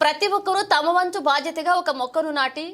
ప్రతి ఒక్కరూ తమ వంతు బాధ్యతగా ఒక మొక్కను నాటి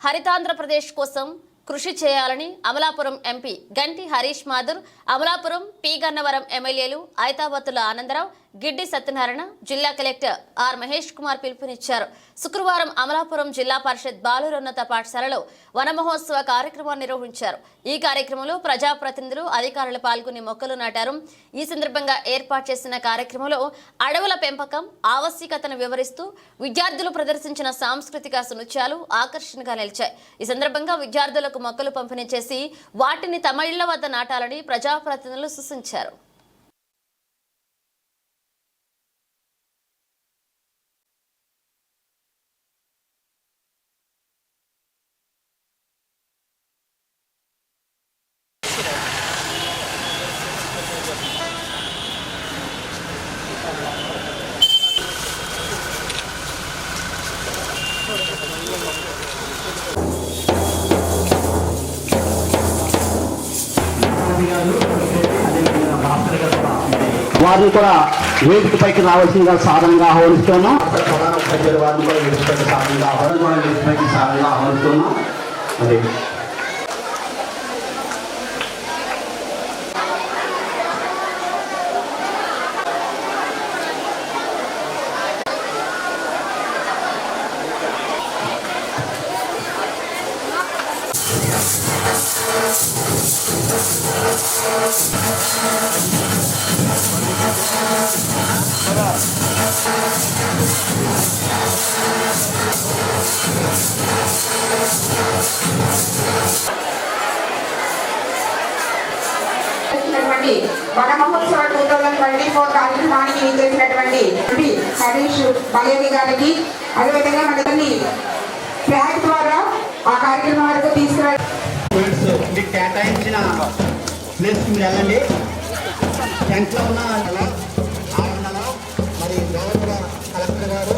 హరితాంధ్రప్రదేశ్ కోసం కృషి చేయాలని అమలాపురం ఎంపీ గంటి హరీష్ మాధుర్ అమలాపురం పి గన్నవరం ఎమ్మెల్యేలు ఐతాబత్తుల ఆనందరావు గిడ్డి సత్యనారాయణ జిల్లా కలెక్టర్ ఆర్ మహేష్ కుమార్ పిలుపునిచ్చారు. శుక్రవారం అమలాపురం జిల్లా పరిషత్ బాలురోన్నత పాఠశాలలో వనమహోత్సవ కార్యక్రమాన్ని నిర్వహించారు. ఈ కార్యక్రమంలో ప్రజాప్రతినిధులు అధికారులు పాల్గొని మొక్కలు నాటారు. ఈ సందర్భంగా ఏర్పాటు చేసిన కార్యక్రమంలో అడవుల పెంపకం ఆవశ్యకతను వివరిస్తూ విద్యార్థులు ప్రదర్శించిన సాంస్కృతిక సృత్యాలు ఆకర్షణగా నిలిచాయి. ఈ సందర్భంగా విద్యార్థులకు మొక్కలు పంపిణీ చేసి వాటిని తమ ఇళ్ళ వద్ద నాటాలని ప్రజాప్రతినిధులు సూచించారు. వారిని కూడా వేదిక పైకి రావాల్సిందిగా సాధనంగా ఆహ్వానిస్తున్నాం. ప్రధాన వారిని కూడా వేదిక పైకి సాధనంగా ఆహ్వానిస్తున్నాం. అదే హరీష్ బలేవి గారికి అదేవిధంగా మనకి ట్రాక్ ద్వారా ఆ కార్యక్రమం వరకు తీసుకురా స్టూడెంట్స్ మీకు కేటాయించిన ప్లేస్కి మీరు వెళ్ళండి. టెంట్లో ఉన్న మరి గౌరవ కలెక్టర్ గారు.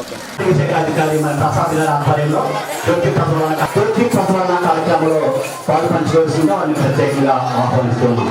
విశాఖ అధికారి మన ప్రసాద్ గారి ఆధ్వర్యంలో తొట్టి ప్రసవన తొట్టి ప్రసవన కార్యక్రమంలో పాలు పంచుకోవాల్సిందిగా వారిని ప్రత్యేకంగా ఆహ్వానిస్తున్నాం.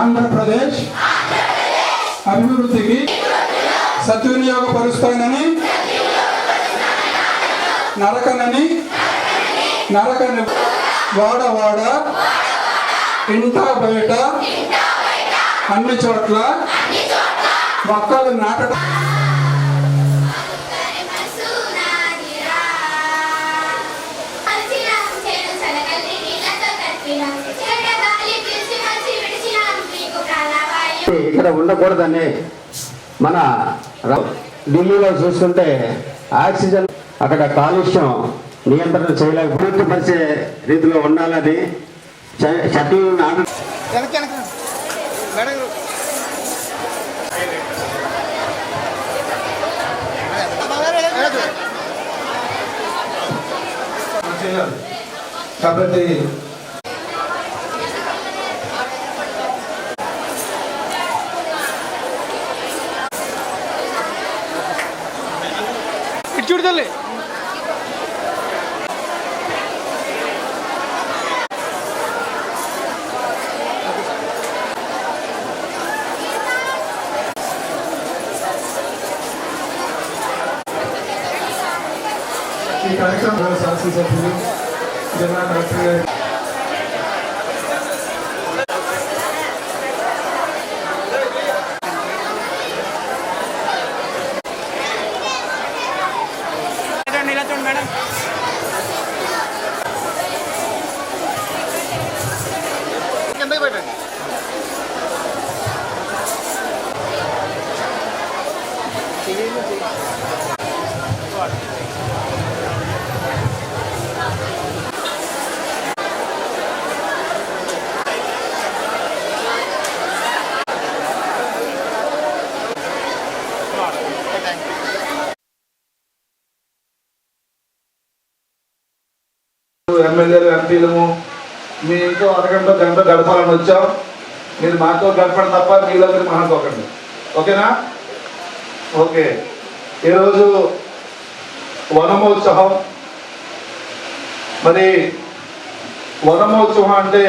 ఆంధ్రప్రదేశ్ అభివృద్ధికి సద్వినియోగపరుస్తానని నరకనని నరకని వాడ వాడ ఇంట బయట అన్ని చోట్ల మొక్కలు నాటడం. ఇక్కడ ఉండకూడదని మన ఢిల్లీలో చూసుకుంటే ఆక్సిజన్ అక్కడ కాలుష్యం నియంత్రణ చేయలేక పూర్తి పరిచే రీతిలో ఉండాలని కాబట్టి ఇటు చూడు తల్లి ఈ కార్యక్రమం కార్యక్రమం శాసనసభ్యులు ఎమ్మెల్యేలు ఎంపీలము మీ ఇంట్లో అరగంట గంట గడపాలని వచ్చాం. మీరు మాతో గడపడం తప్ప మీలో మీరు మాట్లాడుకోకండి ఓకేనా? ఓకే. ఈరోజు వనమోత్సవం మరి వనమోత్సవం అంటే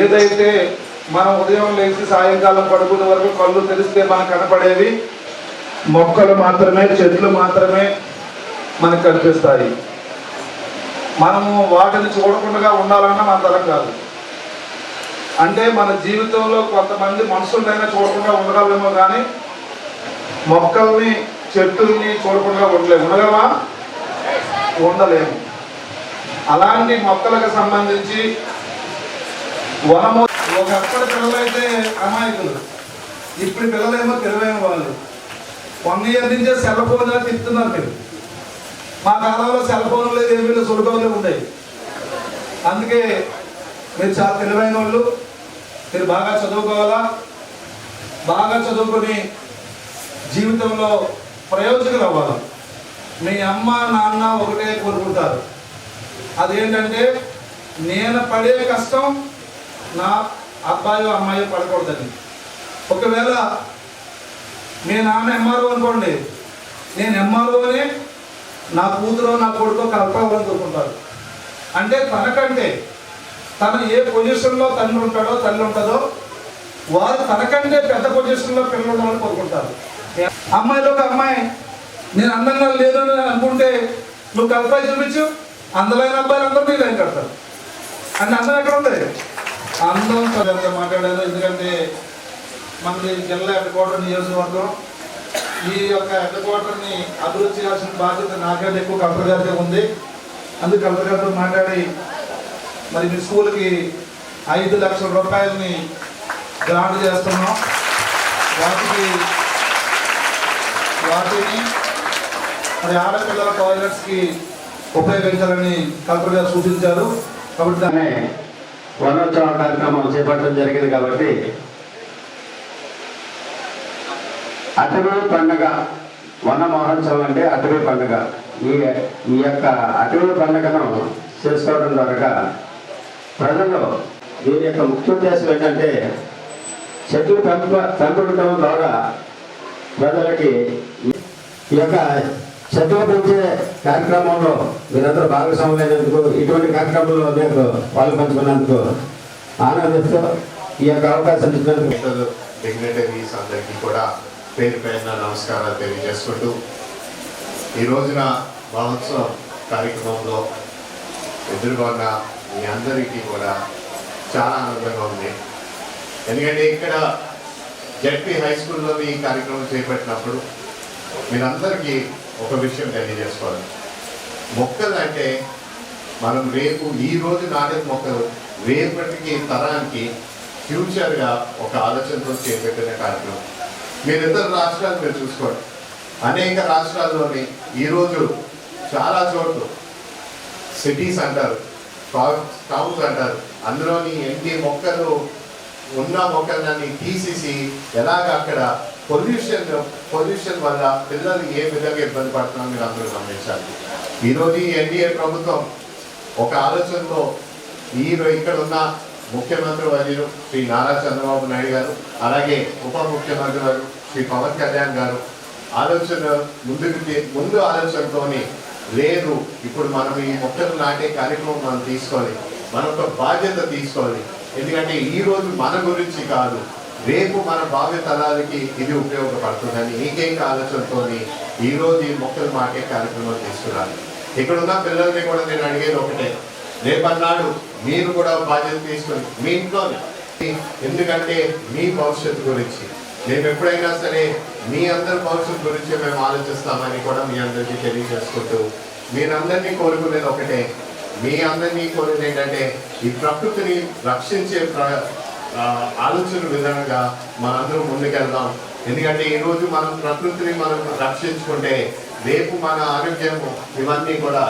ఏదైతే మనం ఉదయం లేచి సాయంకాలం పడుకునే వరకు కళ్ళు తెరిస్తే మనకు కనపడేవి మొక్కలు మాత్రమే చెట్లు మాత్రమే మనకు కనిపిస్తాయి. మనము వాటిని చూడకుండా ఉండాలన్నా మన తరం కాదు. అంటే మన జీవితంలో కొంతమంది మనుషులైనా చూడకుండా ఉండగలమేమో కానీ మొక్కల్ని చెట్టుల్ని చూడకుండా ఉండలేము. ఉండగలమా? ఉండలేము. అలాంటి మొక్కలకు సంబంధించి వనము ఒకప్పటి పిల్లలైతే అమాయకులు. ఇప్పుడు పిల్లలేమో తెలివైన వాళ్ళు. వన్ ఇయర్ నుంచే సెల్ ఫోన్ తిప్పుతున్నారు మీరు. మా కాలంలో సెల్ ఫోన్ లేదు ఏమీ లేదు సులభంలో ఉన్నాయి అందుకే మీరు చాలా తెలివైన వాళ్ళు మీరు బాగా చదువుకోవాలా? బాగా చదువుకొని జీవితంలో ప్రయోజకులు అవ్వాలి? మీ అమ్మ నాన్న ఒకటే కోరుకుంటారు. అదేంటంటే నేను పడే కష్టం నా అబ్బాయి అమ్మాయి పడకూడదని. ఒకవేళ మీ నాన్న ఎంఆర్ఓ అనుకోండి నేను ఎంఆర్ఓనే నా కూతురు నా కొడుకు కలపాలని కోరుకుంటారు అంటే తనకంటే తన ఏ పొజిషన్లో తండ్రి ఉంటాడో తల్లి ఉంటుందో వారు తనకంటే పెద్ద పొజిషన్లో పిల్లలు ఉండాలని కోరుకుంటారు. అమ్మాయిలో ఒక అమ్మాయి నేను అందంగా లేదు అని అనుకుంటే నువ్వు కలపాయి చూపించు అందమైన అబ్బాయిలు అందరూ నీ లైన్ కడతారు. అంటే అందం ఎక్కడ ఉంది అందం చదివితే మాట్లాడాను ఎందుకంటే మనది జిల్లా ఎక్కడ నియోజకవర్గం. ఈ యొక్క హెడ్ క్వార్టర్ని అభివృద్ధి చేయాల్సిన బాధ్యత నాకంటే ఎక్కువ కలెక్టర్ గారితో ఉంది. అందుకు కలెక్టర్ గారితో మాట్లాడి మరి మీ స్కూల్కి ఐదు లక్షల రూపాయలని గ్రాంట్ చేస్తున్నాం. వాటికి వాటిని మరి ఆడపిల్లల టాయిలెట్స్కి ఉపయోగించాలని కలెక్టర్ గారు సూచించారు. కాబట్టి దాన్ని అనే వనోత్సవ కార్యక్రమం చేపట్టడం జరిగింది కాబట్టి అటవీ పండుగ వన మహోత్సవం అంటే అటవీ పండుగ. ఈ ఈ యొక్క అటవీ పండుగను చేసుకోవడం ద్వారా ప్రజలు దీని యొక్క ముఖ్య ఉద్దేశం ఏంటంటే చెట్లు పెంప పెంపడం ద్వారా ప్రజలకి ఈ యొక్క చెట్లు పెంచే కార్యక్రమంలో మీరందరూ భాగస్వాములైనందుకు ఇటువంటి కార్యక్రమంలో మీకు పాలు పంచుకున్నందుకు ఆనందిస్తూ ఈ యొక్క అవకాశం ఇచ్చినందుకు డిగ్నిటరీస్ అందరికీ కూడా పేరు పైన నమస్కారాలు తెలియజేసుకుంటూ ఈ రోజున మహోత్సవం కార్యక్రమంలో ఎదురుగొన్న మీ అందరికీ కూడా చాలా ఆనందంగా ఉంది. ఎందుకంటే ఇక్కడ జడ్పీ హై స్కూల్లో ఈ కార్యక్రమం చేపట్టినప్పుడు మీరందరికీ ఒక విషయం తెలియజేసుకోవాలి. మొక్కలు అంటే మనం రేపు ఈ రోజు నాటిన మొక్కలు రేపటికి తరానికి ఫ్యూచర్గా ఒక ఆలోచనతో చేపట్టిన కార్యక్రమం. మీరు ఇద్దరు రాష్ట్రాలు మీరు చూసుకోండి. అనేక రాష్ట్రాల్లోని ఈరోజు చాలా చోట్ల సిటీస్ అంటారు టౌన్స్ అంటారు. అందులోని ఎన్ని మొక్కలు ఉన్న మొక్కలని తీసేసి ఎలాగ అక్కడ పొల్యూషన్ పొల్యూషన్ వల్ల పిల్లలు ఏ విధంగా ఇబ్బంది పడుతున్నారో మీరు అందరూ గమనించాలి. ఈరోజు ఎన్డీఏ ప్రభుత్వం ఒక ఆలోచనలో ఈ ఇక్కడ ఉన్న ముఖ్యమంత్రి వర్యులు శ్రీ నారా చంద్రబాబు నాయుడు గారు అలాగే ఉప ముఖ్యమంత్రి వారు శ్రీ పవన్ కళ్యాణ్ గారు ఆలోచన ముందుకు ముందు ఆలోచనతోని లేదు ఇప్పుడు మనం ఈ మొక్కలు నాటే కార్యక్రమం మనం తీసుకోవాలి మన ఒక బాధ్యత తీసుకోవాలి. ఎందుకంటే ఈ రోజు మన గురించి కాదు రేపు మన భావ్య తరాలకి ఇది ఉపయోగపడుతుందని ఏకైక ఆలోచనతో ఈ రోజు ఈ మొక్కలు మాటే కార్యక్రమం తీసుకురాలి. ఇక్కడ ఉన్న పిల్లల్ని కూడా నేను అడిగేది ఒకటే రేపన్నాడు మీరు కూడా బాధ్యత తీసుకొని మీ ఇంట్లోనే ఎందుకంటే మీ భవిష్యత్తు గురించి. మేము ఎప్పుడైనా సరే మీ అందరి భవిష్యత్తు గురించి మేము ఆలోచిస్తామని కూడా మీ అందరికీ తెలియజేసుకుంటూ మీరందరినీ కోరుకునేది ఒకటే. మీ అందరినీ కోరేది ఏంటంటే ఈ ప్రకృతిని రక్షించే ప్ర ఆలోచన విధంగా మనందరం ముందుకెళ్దాం. ఎందుకంటే ఈరోజు మనం ప్రకృతిని మనం రక్షించుకుంటే రేపు మన ఆరోగ్యం ఇవన్నీ కూడా